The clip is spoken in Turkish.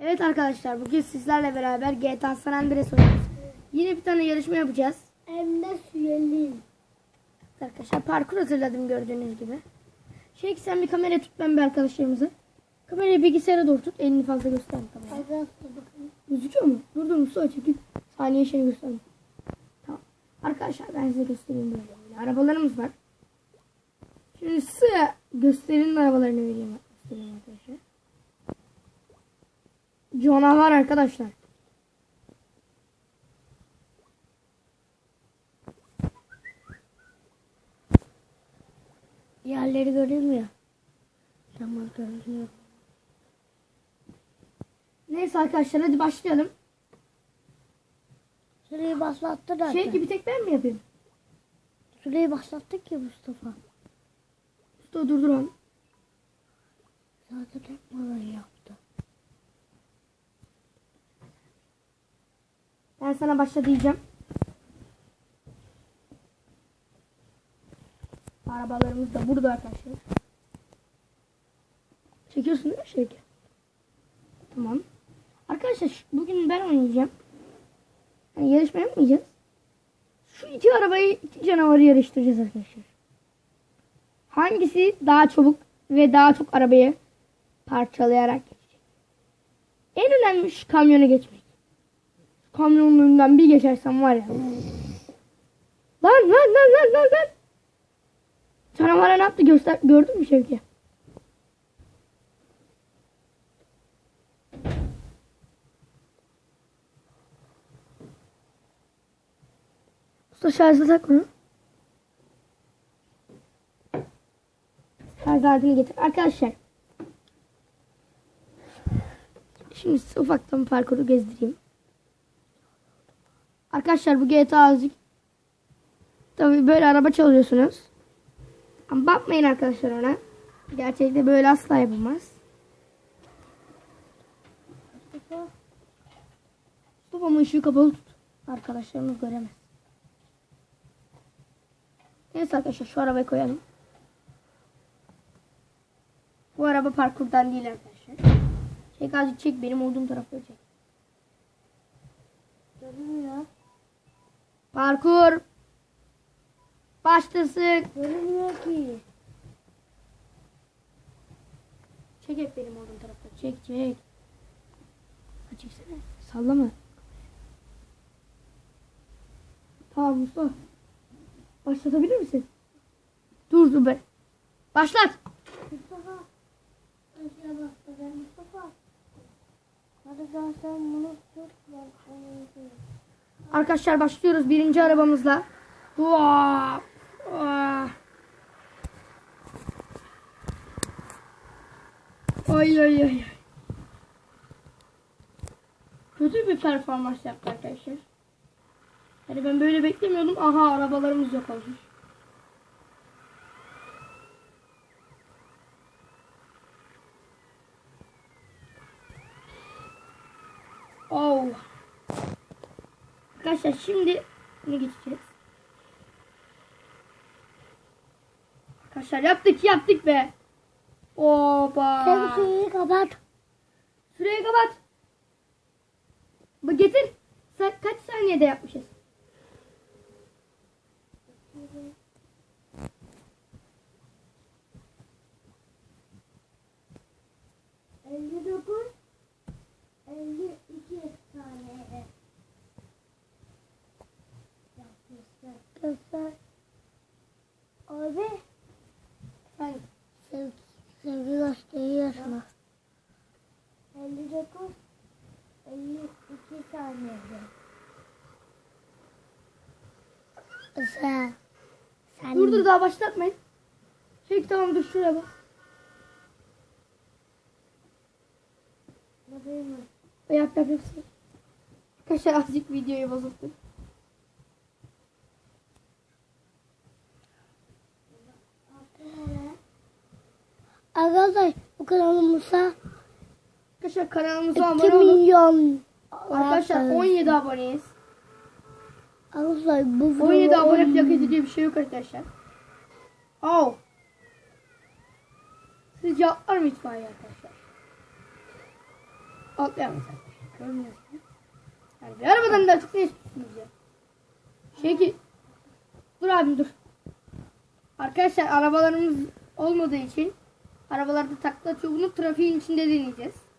Evet arkadaşlar bugün sizlerle beraber GTA San Andreas oynuyoruz. Yine bir tane yarışma yapacağız. Hem de süyeliyim. Arkadaşlar parkur hazırladım gördüğünüz gibi. Şey ki sen bir kamera tut ben bir arkadaşlarımıza. Kamerayı bilgisayara doğru tut. Elini fazla gösterme kameraya. Gözüküyor mu? Dur dur Mustafa çekil. Saniye şey gösterme. Tamam. Arkadaşlar ben size göstereyim böyle. böyle. Arabalarımız var. Şimdi size gösterinin arabalarını vereyim. Göstereyim arkadaşlar. Canavar arkadaşlar. Yerleri görünmüyor. Tamam görünüyor. Neyse arkadaşlar hadi başlayalım. Süreyi başlattı zaten. Şey ki bir tek ben mi yapayım? Süreyi başlattı ki Mustafa. Mustafa durduran. Zaten bana yaptı. Ben sana başla diyeceğim. Arabalarımız da burada arkadaşlar. Çekiyorsun değil mi Şevki? Tamam. Arkadaşlar bugün ben oynayacağım. Yani yarışma yapmayacağız. Şu iki arabayı, iki canavarı yarıştıracağız arkadaşlar. Hangisi daha çabuk ve daha çok arabayı parçalayarak geçecek? En önemli şu kamyonu geçmek. Kamyonun önünden bir geçersem var ya. Lan lan lan lan lan lan. Canavara ne yaptı göster gördün mü Şevki? Usta şarjı tak bunu. Şarj aletini getir. Arkadaşlar. Şimdi size ufaktan parkuru gezdireyim. Arkadaşlar bu GTA azıcık tabii böyle araba çalıyorsunuz. Ama bakmayın arkadaşlar ona. Gerçekte böyle asla yapılmaz. Babamın ışığı kapalı tut. Arkadaşlarımız göremez. Neyse arkadaşlar şu arabayı koyalım. Bu araba parkurdan değil arkadaşlar. Çek azıcık çek benim olduğum tarafı çek. Görünmüyor. Parkur. Başlasın. Görünmüyor ki. Çek hep benim olduğum tarafta. Çek çek. Çeksene. Sallama. Tamam Mustafa. Başlatabilir misin? Dur dur be. Başlat. Mustafa. Aşağı bak. Ben Mustafa. Hadi gel sen bunu tut. Ben onu yapayım. Arkadaşlar başlıyoruz birinci arabamızla. Vaa! Ay ay ay. Kötü bir performans yaptı arkadaşlar. Yani ben böyle beklemiyordum. Aha arabalarımız yok olmuş. Arkadaşlar şimdi ne geçeceğiz? Arkadaşlar yaptık yaptık be. Oba. Sen süreyi kapat. Süreyi kapat. Bu getir. Sen kaç saniyede yapmışız? Elli dokuz. Elli iki saniyede. Göster. Abi. Efendim. Sev, sevgi gösteriyorsun. 59 52 saniyede. Sen sen Dur dur daha başlatmayın. Şey tamam dur şuraya bak. Bakayım mı? Yap yap yap. Arkadaşlar azıcık videoyu bozuldu. Arkadaşlar bu kanalımıza Arkadaşlar kanalımıza 2 abone olun. milyon Arkadaşlar 17 aboneyiz. Arkadaşlar bu 17 video abone plak diye bir şey yok arkadaşlar. Oh. Sizce atlar mı itfaiye arkadaşlar? Atlayamaz. Görmüyorsunuz. Yani bir arabadan da açık ne istiyorsunuz ya? Şey ki... Dur abim dur. Arkadaşlar arabalarımız olmadığı için arabalarda takla atıyor. Bunu trafiğin içinde deneyeceğiz.